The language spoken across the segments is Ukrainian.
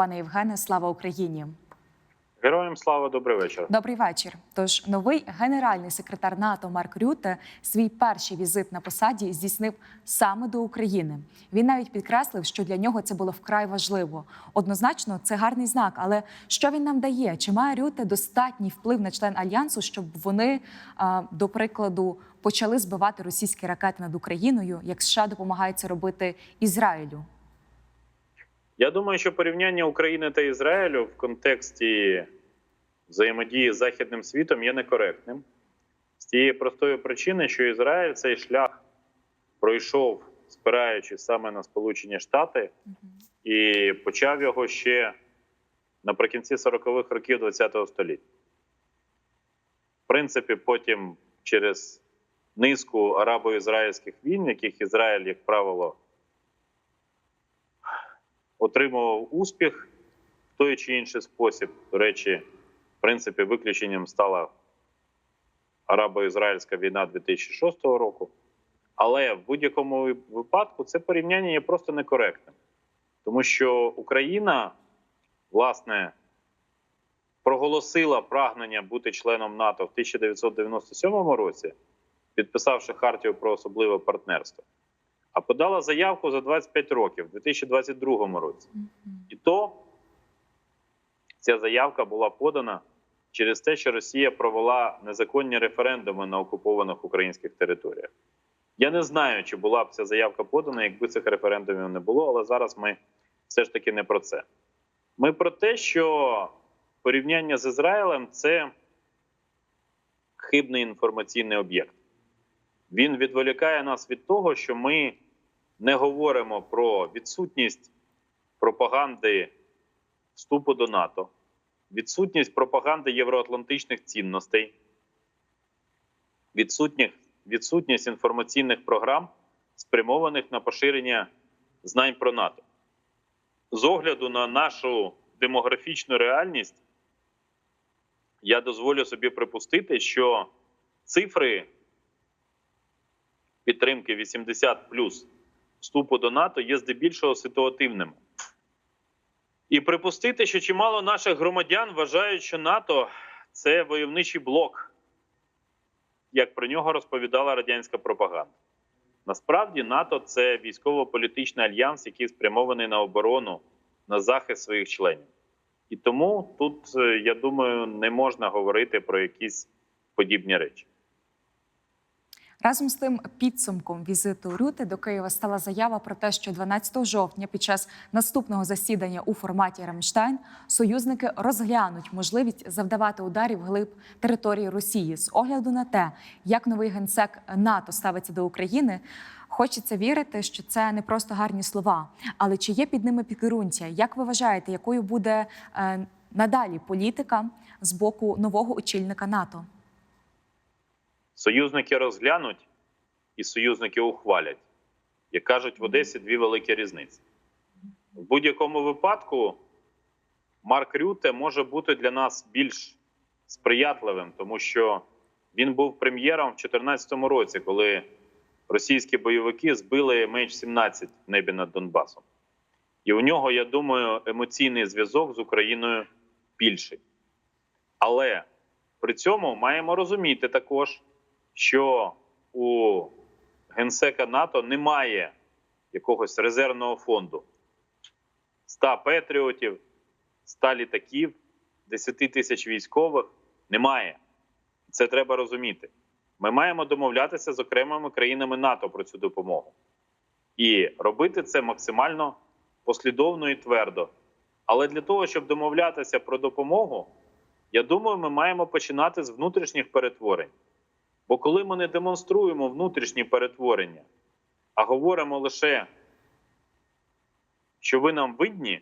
пане Євгене. Слава Україні! Героям слава, добрий вечір. Добрий вечір. Тож новий генеральний секретар НАТО Марк Рюте свій перший візит на посаді здійснив саме до України. Він навіть підкреслив, що для нього це було вкрай важливо. Однозначно, це гарний знак. Але що він нам дає? Чи має Рюте достатній вплив на член альянсу, щоб вони, до прикладу, почали збивати російські ракети над Україною, як США допомагають це робити Ізраїлю? Я думаю, що порівняння України та Ізраїлю в контексті взаємодії з західним світом є некоректним з тієї простої причини, що Ізраїль цей шлях пройшов, спираючись саме на Сполучені Штати, і почав його ще наприкінці 40-х років ХХ століття. В принципі, потім через низку арабо-ізраїльських війн, яких Ізраїль, як правило, отримував успіх в той чи інший спосіб. До речі, в принципі, виключенням стала арабо-ізраїльська війна 2006 року. Але в будь-якому випадку це порівняння є просто некоректним, тому що Україна, власне, проголосила прагнення бути членом НАТО в 1997 році, підписавши Хартію про особливе партнерство, а подала заявку за 25 років в 2022 році. І то ця заявка була подана через те, що Росія провела незаконні референдуми на окупованих українських територіях. Я не знаю, чи була б ця заявка подана, якби цих референдумів не було, але зараз ми все ж таки не про це. Ми про те, що порівняння з Ізраїлем це хибний інформаційний об'єкт. Він відволікає нас від того, що ми не говоримо про відсутність пропаганди вступу до НАТО, відсутність пропаганди євроатлантичних цінностей, відсутність, відсутність інформаційних програм, спрямованих на поширення знань про НАТО. З огляду на нашу демографічну реальність, я дозволю собі припустити, що цифри підтримки 80 вступу до НАТО є здебільшого ситуативними. І припустити, що чимало наших громадян вважають, що НАТО це войовничий блок, як про нього розповідала радянська пропаганда. Насправді, НАТО це військово-політичний альянс, який спрямований на оборону, на захист своїх членів. І тому тут, е, я думаю, не можна говорити про якісь подібні речі. Разом з тим підсумком візиту Рюти до Києва стала заява про те, що 12 жовтня, під час наступного засідання у форматі Рамштайн, союзники розглянуть можливість завдавати ударів глиб території Росії з огляду на те, як новий генсек НАТО ставиться до України. Хочеться вірити, що це не просто гарні слова, але чи є під ними підґрунтя? Як ви вважаєте, якою буде е, надалі політика з боку нового очільника НАТО? Союзники розглянуть і союзники ухвалять. Як кажуть в Одесі, дві великі різниці. В будь-якому випадку Марк Рюте може бути для нас більш сприятливим, тому що він був прем'єром в 2014 році, коли російські бойовики збили MH17 в небі над Донбасом. І у нього, я думаю, емоційний зв'язок з Україною більший. Але при цьому маємо розуміти також, що у генсека НАТО немає якогось резервного фонду 100 патріотів, 100 літаків, 10 тисяч військових. Немає. Це треба розуміти. Ми маємо домовлятися з окремими країнами НАТО про цю допомогу і робити це максимально послідовно і твердо. Але для того, щоб домовлятися про допомогу, я думаю, ми маємо починати з внутрішніх перетворень. Бо коли ми не демонструємо внутрішні перетворення, а говоримо лише, що ви нам видні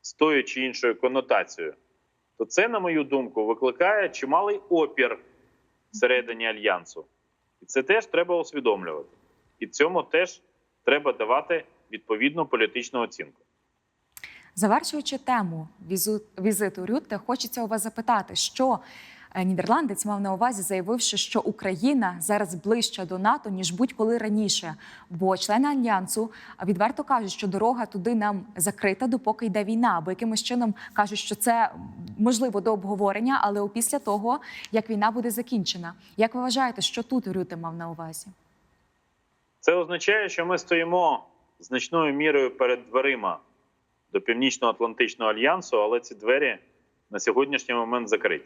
з тою чи іншою конотацією, то це, на мою думку, викликає чималий опір всередині альянсу. І це теж треба усвідомлювати. І цьому теж треба давати відповідну політичну оцінку. Завершуючи тему візиту Рютте, хочеться у вас запитати, що Нідерландець мав на увазі, заявивши, що Україна зараз ближче до НАТО ніж будь-коли раніше. Бо члени альянсу відверто кажуть, що дорога туди нам закрита, допоки йде війна, або якимось чином кажуть, що це можливо до обговорення, але опісля того, як війна буде закінчена. Як ви вважаєте, що тут Рюте мав на увазі? Це означає, що ми стоїмо значною мірою перед дверима до Північно-Атлантичного альянсу, але ці двері на сьогоднішній момент закриті.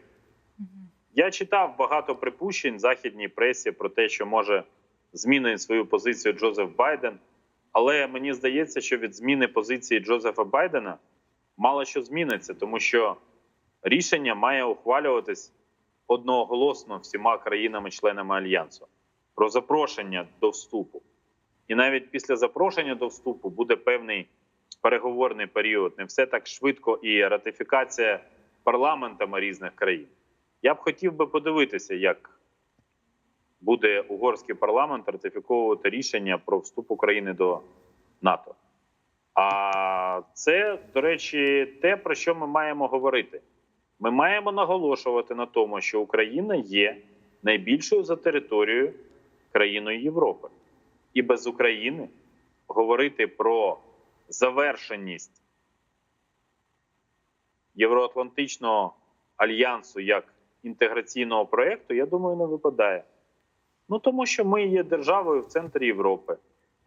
Я читав багато припущень західній пресі про те, що може змінити свою позицію Джозеф Байден. Але мені здається, що від зміни позиції Джозефа Байдена мало що зміниться, тому що рішення має ухвалюватись одноголосно всіма країнами-членами альянсу про запрошення до вступу. І навіть після запрошення до вступу буде певний переговорний період. Не все так швидко і ратифікація парламентами різних країн. Я б хотів би подивитися, як буде угорський парламент ратифіковувати рішення про вступ України до НАТО. А це, до речі, те, про що ми маємо говорити. Ми маємо наголошувати на тому, що Україна є найбільшою за територією країною Європи. І без України говорити про завершеність Євроатлантичного альянсу як інтеграційного проєкту, я думаю, не випадає. Ну тому що ми є державою в центрі Європи,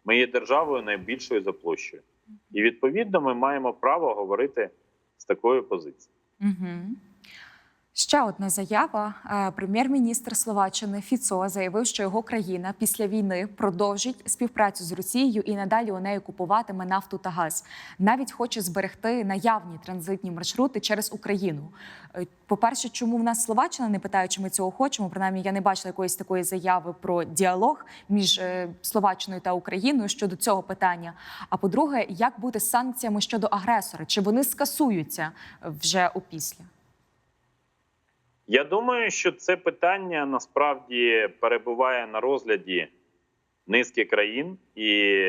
ми є державою найбільшою за площею. І відповідно ми маємо право говорити з такої позиції. Угу. Ще одна заява. Е, Прем'єр-міністр Словаччини Фіцо заявив, що його країна після війни продовжить співпрацю з Росією і надалі у неї купуватиме нафту та газ. Навіть хоче зберегти наявні транзитні маршрути через Україну. Е, По-перше, чому в нас Словаччина не питає, чи ми цього хочемо? Принаймні, я не бачила якоїсь такої заяви про діалог між е, Словаччиною та Україною щодо цього питання. А по-друге, як бути з санкціями щодо агресора? Чи вони скасуються вже опісля? Я думаю, що це питання насправді перебуває на розгляді низки країн, і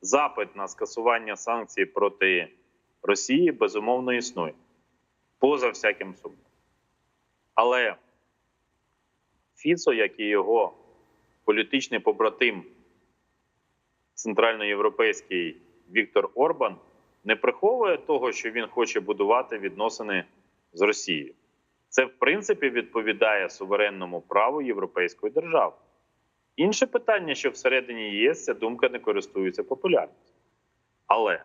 запит на скасування санкцій проти Росії безумовно існує поза всяким сумнівом. Але Фіцо, як і його політичний побратим центральноєвропейський Віктор Орбан, не приховує того, що він хоче будувати відносини з Росією. Це, в принципі, відповідає суверенному праву європейської держави. Інше питання, що всередині ЄС ця думка не користується популярністю. Але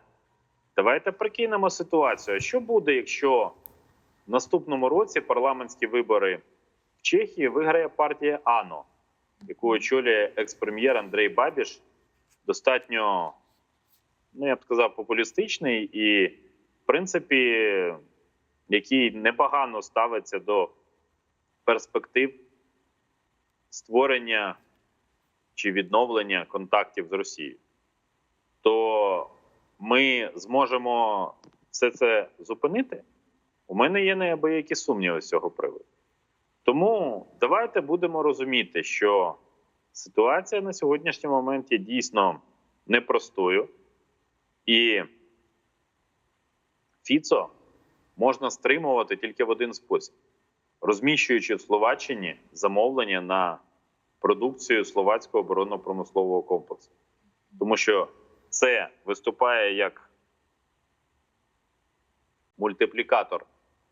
давайте прикинемо ситуацію. Що буде, якщо в наступному році парламентські вибори в Чехії виграє партія АНО, яку очолює екс-прем'єр Андрей Бабіш, достатньо, ну я б сказав, популістичний і, в принципі, який непогано ставиться до перспектив створення чи відновлення контактів з Росією, то ми зможемо все це зупинити. У мене є неабиякі сумніви з цього приводу. Тому давайте будемо розуміти, що ситуація на сьогоднішній момент є дійсно непростою, і Фіцо можна стримувати тільки в один спосіб, розміщуючи в Словаччині замовлення на продукцію словацького оборонно-промислового комплексу. Тому що це виступає як мультиплікатор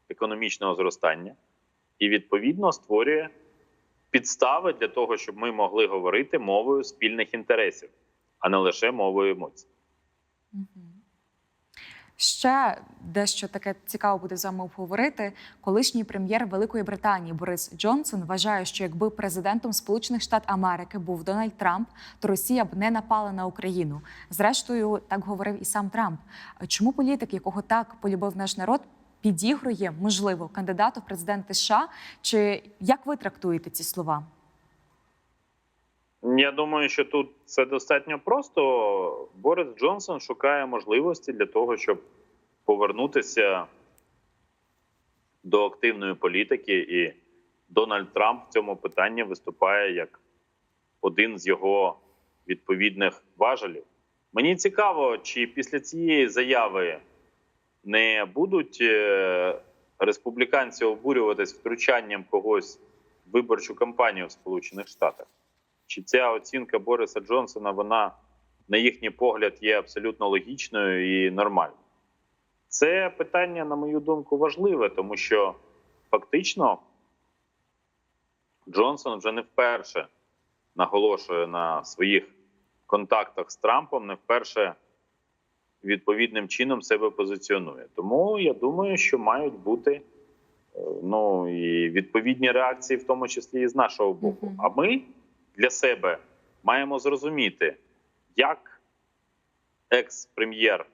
економічного зростання і, відповідно, створює підстави для того, щоб ми могли говорити мовою спільних інтересів, а не лише мовою емоцій. Ще дещо таке цікаво буде з вами обговорити. Колишній прем'єр Великої Британії Борис Джонсон вважає, що якби президентом Сполучених Штатів Америки був Дональд Трамп, то Росія б не напала на Україну. Зрештою, так говорив і сам Трамп. Чому політик, якого так полюбив наш народ, підігрує можливо кандидату в президенти США? Чи як ви трактуєте ці слова? Я думаю, що тут це достатньо просто. Борис Джонсон шукає можливості для того, щоб повернутися до активної політики, і Дональд Трамп в цьому питанні виступає як один з його відповідних важелів. Мені цікаво, чи після цієї заяви не будуть е, республіканці обурюватись втручанням когось в виборчу кампанію в Сполучених Штатах? Чи ця оцінка Бориса Джонсона, вона, на їхній погляд, є абсолютно логічною і нормальною? Це питання, на мою думку, важливе, тому що фактично Джонсон вже не вперше наголошує на своїх контактах з Трампом, не вперше відповідним чином себе позиціонує. Тому я думаю, що мають бути е, ну і відповідні реакції, в тому числі і з нашого боку. А ми для себе маємо зрозуміти, як екс-прем'єр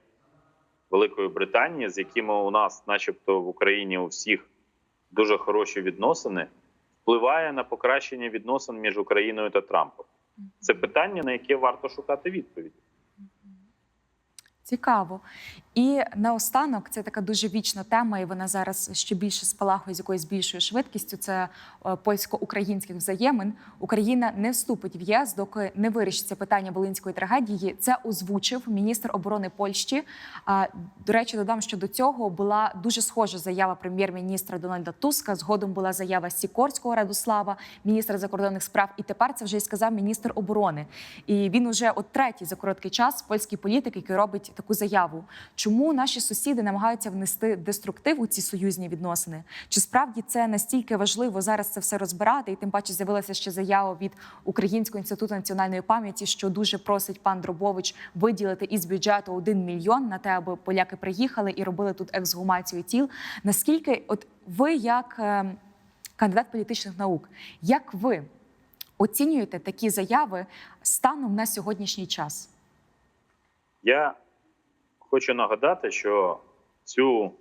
Великої Британії, з якими у нас, начебто, в Україні у всіх дуже хороші відносини, впливає на покращення відносин між Україною та Трампом. Це питання, на яке варто шукати відповіді. Цікаво. І наостанок це така дуже вічна тема, і вона зараз ще більше спалахує з якоюсь більшою швидкістю. Це е, польсько-українських взаємин. Україна не вступить в ЄС, доки не вирішиться питання волинської трагедії. Це озвучив міністр оборони Польщі. А до речі, додам, що до цього була дуже схожа заява прем'єр-міністра Дональда Туска. Згодом була заява Сікорського Радослава, міністра закордонних справ. І тепер це вже й сказав міністр оборони. І він уже от третій за короткий час польський політик, який робить таку заяву. Чому наші сусіди намагаються внести деструктив у ці союзні відносини? Чи справді це настільки важливо зараз це все розбирати? І тим паче з'явилася ще заява від Українського інституту національної пам'яті, що дуже просить пан Дробович виділити із бюджету 1 мільйон на те, аби поляки приїхали і робили тут ексгумацію тіл. Наскільки, от ви, як е, кандидат політичних наук, як ви оцінюєте такі заяви станом на сьогоднішній час? Я хочу нагадати, що цю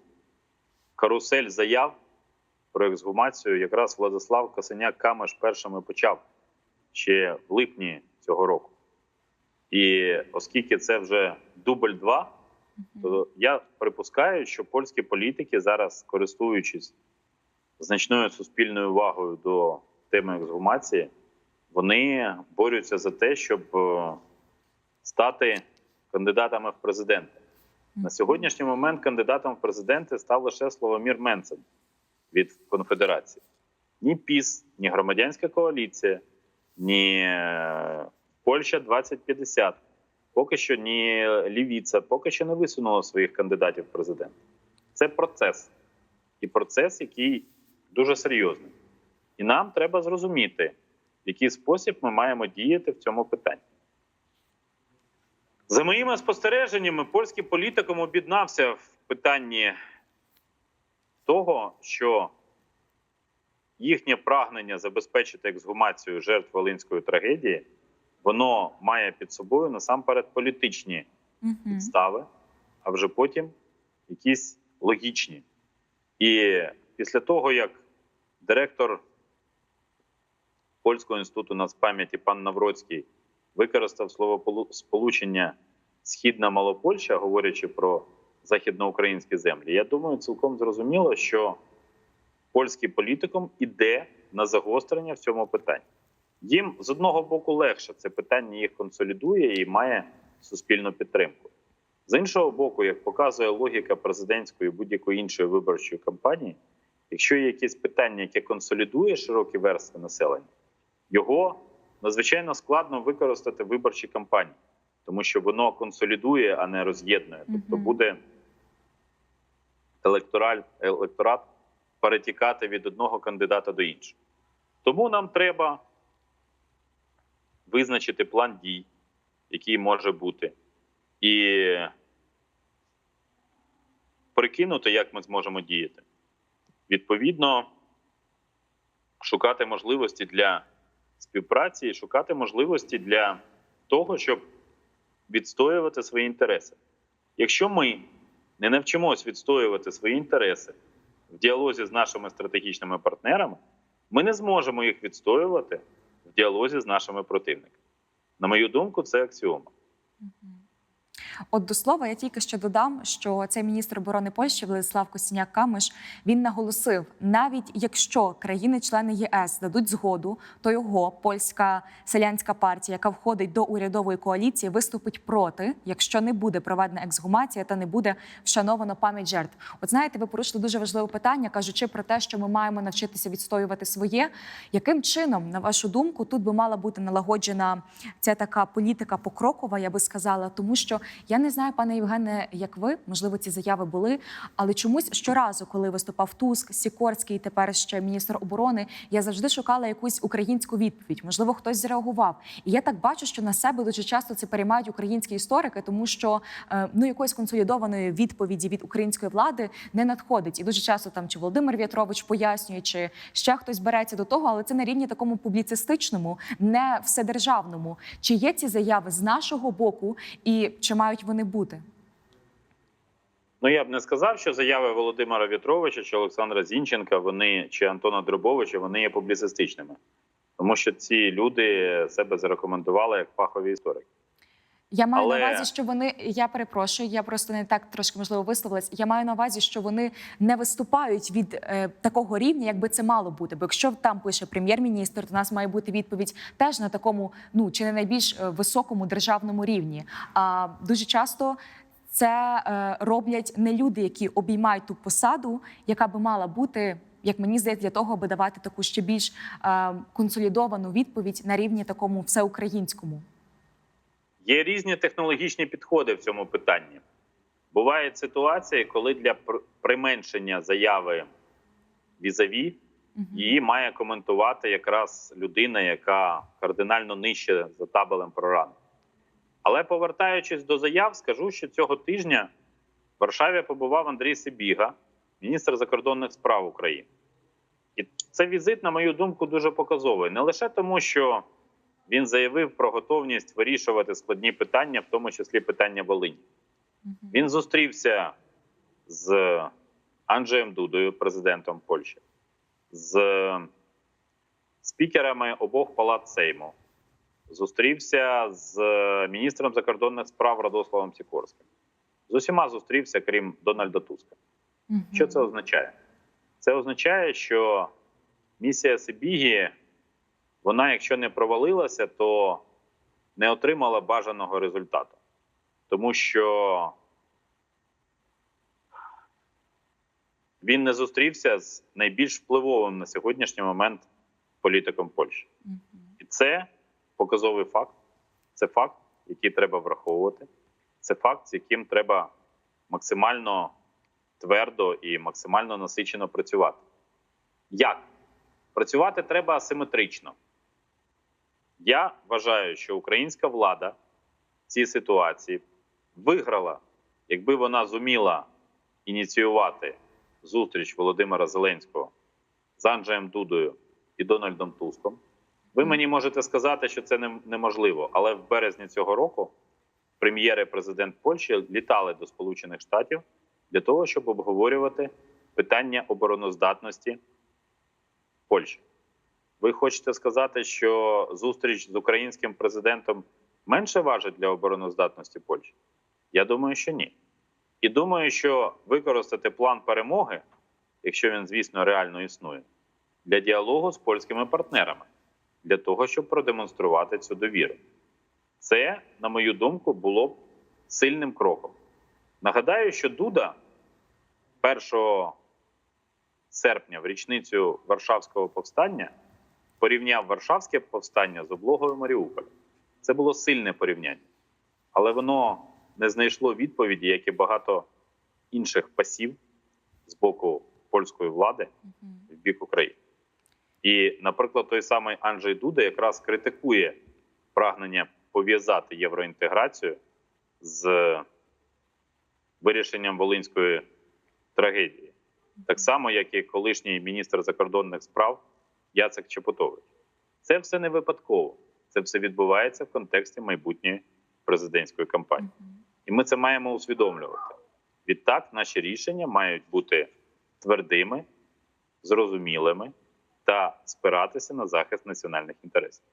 карусель заяв про ексгумацію якраз Владислав Косиняк Камеш першими почав ще в липні цього року. І оскільки це вже дубль 2, то я припускаю, що польські політики зараз, користуючись значною суспільною увагою до теми ексгумації, вони борються за те, щоб е, стати кандидатами в президенти. На сьогоднішній момент кандидатом в президенти став лише Славомір Менцен від конфедерації. Ні ПІС, ні громадянська коаліція, ні е, Польща 2050, поки що ні Лівіца, поки що не висунула своїх кандидатів в президенти. Це процес. І процес, який дуже серйозний. І нам треба зрозуміти, в який спосіб ми маємо діяти в цьому питанні. За моїми спостереженнями, польський політикум об'єднався в питанні того, що їхнє прагнення забезпечити ексгумацію жертв Волинської трагедії, воно має під собою насамперед політичні підстави, а вже потім якісь логічні. І після того, як директор Польського інституту нацпам'яті пан Навроцький використав словосполучення Східна Малопольща, говорячи про західноукраїнські землі, я думаю, цілком зрозуміло, що польський політикум іде на загострення в цьому питанні. Їм з одного боку легше це питання їх консолідує і має суспільну підтримку. З іншого боку, як показує логіка президентської будь-якої іншої виборчої кампанії, якщо є якесь питання, яке консолідує широкі верстви населення, його надзвичайно складно використати в виборчій кампанії, тому що воно консолідує, а не роз'єднує. Тобто буде електораль, електорат перетікати від одного кандидата до іншого. Тому нам треба визначити план дій, який може бути, і прикинути, як ми зможемо діяти. Відповідно, шукати можливості для співпраці і шукати можливості для того, щоб відстоювати свої інтереси. Якщо ми не навчимось відстоювати свої інтереси в діалозі з нашими стратегічними партнерами, ми не зможемо їх відстоювати в діалозі з нашими противниками. На мою думку, це аксіома. От до слова, я тільки що додам, що цей міністр оборони Польщі Владислав Косіняк Камиш він наголосив, навіть якщо країни-члени ЄС дадуть згоду, то його польська селянська партія, яка входить до урядової коаліції, виступить проти, якщо не буде проведена ексгумація та не буде вшановано пам'ять жертв. От знаєте, ви порушили дуже важливе питання, кажучи про те, що ми маємо навчитися відстоювати своє. Яким чином, на вашу думку, тут би мала бути налагоджена ця така політика покрокова, я би сказала, тому що я не знаю, пане Євгене, як ви, можливо, ці заяви були, але чомусь щоразу, коли виступав Туск, Сікорський, тепер ще міністр оборони, я завжди шукала якусь українську відповідь. Можливо, хтось зреагував. І я так бачу, що на себе дуже часто це переймають українські історики, тому що е, ну якоїсь консолідованої відповіді від української влади не надходить. І дуже часто там чи Володимир В'ятрович пояснює, чи ще хтось береться до того, але це на рівні такому публіцистичному, не вседержавному. Чи є ці заяви з нашого боку, і чи мають вони бути? Ну я б не сказав, що заяви Володимира В'ятровича чи Олександра Зінченка, вони чи Антона Дробовича, вони є публіцистичними, тому що ці люди себе зарекомендували як фахові історики. Я маю Але- на увазі, що вони я перепрошую, я просто не так трошки можливо висловилась. Я маю на увазі, що вони не виступають від е, такого рівня, якби це мало бути. Бо якщо там пише прем'єр-міністр, то у нас має бути відповідь теж на такому, ну чи не найбільш е, високому державному рівні. А дуже часто. Це е, роблять не люди, які обіймають ту посаду, яка би мала бути, як мені здається, для того, аби давати таку ще більш е, консолідовану відповідь на рівні такому всеукраїнському. Є різні технологічні підходи в цьому питанні. Бувають ситуації, коли для применшення заяви візаві її має коментувати якраз людина, яка кардинально нижче за табелем проран. Але повертаючись до заяв, скажу, що цього тижня в Варшаві побував Андрій Сибіга, міністр закордонних справ України. І це візит, на мою думку, дуже показовий. Не лише тому, що він заявив про готовність вирішувати складні питання, в тому числі питання Волині. Він зустрівся з Анджеєм Дудою, президентом Польщі, з спікерами обох палат Сейму, зустрівся з міністром закордонних справ Радославом Сікорським. З усіма зустрівся, крім Дональда Туска. Що це означає? Це означає, що місія Сибігі, вона, якщо не провалилася, то не отримала бажаного результату. Тому що він не зустрівся з найбільш впливовим на сьогоднішній момент політиком Польщі. І це показовий факт. Це факт, який треба враховувати. Це факт, з яким треба максимально твердо і максимально насичено працювати. Як? Працювати треба асиметрично. Я вважаю, що українська влада в цій ситуації виграла, якби вона зуміла ініціювати зустріч Володимира Зеленського з Анджеєм Дудою і Дональдом Туском. Ви мені можете сказати, що це неможливо, але в березні цього року прем'єр-президент Польщі літали до Сполучених Штатів для того, щоб обговорювати питання обороноздатності Польщі. Ви хочете сказати, що зустріч з українським президентом менше важить для обороноздатності Польщі? Я думаю, що ні. І думаю, що використати план перемоги, якщо він, звісно, реально існує, для діалогу з польськими партнерами, для того, щоб продемонструвати цю довіру. Це, на мою думку, було б сильним кроком. Нагадаю, що Дуда 1 серпня в річницю Варшавського повстання порівняв Варшавське повстання з облогою Маріуполя. Це було сильне порівняння, але воно не знайшло відповіді, як і багато інших пасів з боку польської влади в бік України. І, наприклад, той самий Анджей Дуда якраз критикує прагнення пов'язати євроінтеграцію з вирішенням волинської трагедії, так само, як і колишній міністр закордонних справ Яцек Чепотович. Це все не випадково. Це все відбувається в контексті майбутньої президентської кампанії. І ми це маємо усвідомлювати. Відтак, наші рішення мають бути твердими, зрозумілими та спиратися на захист національних інтересів.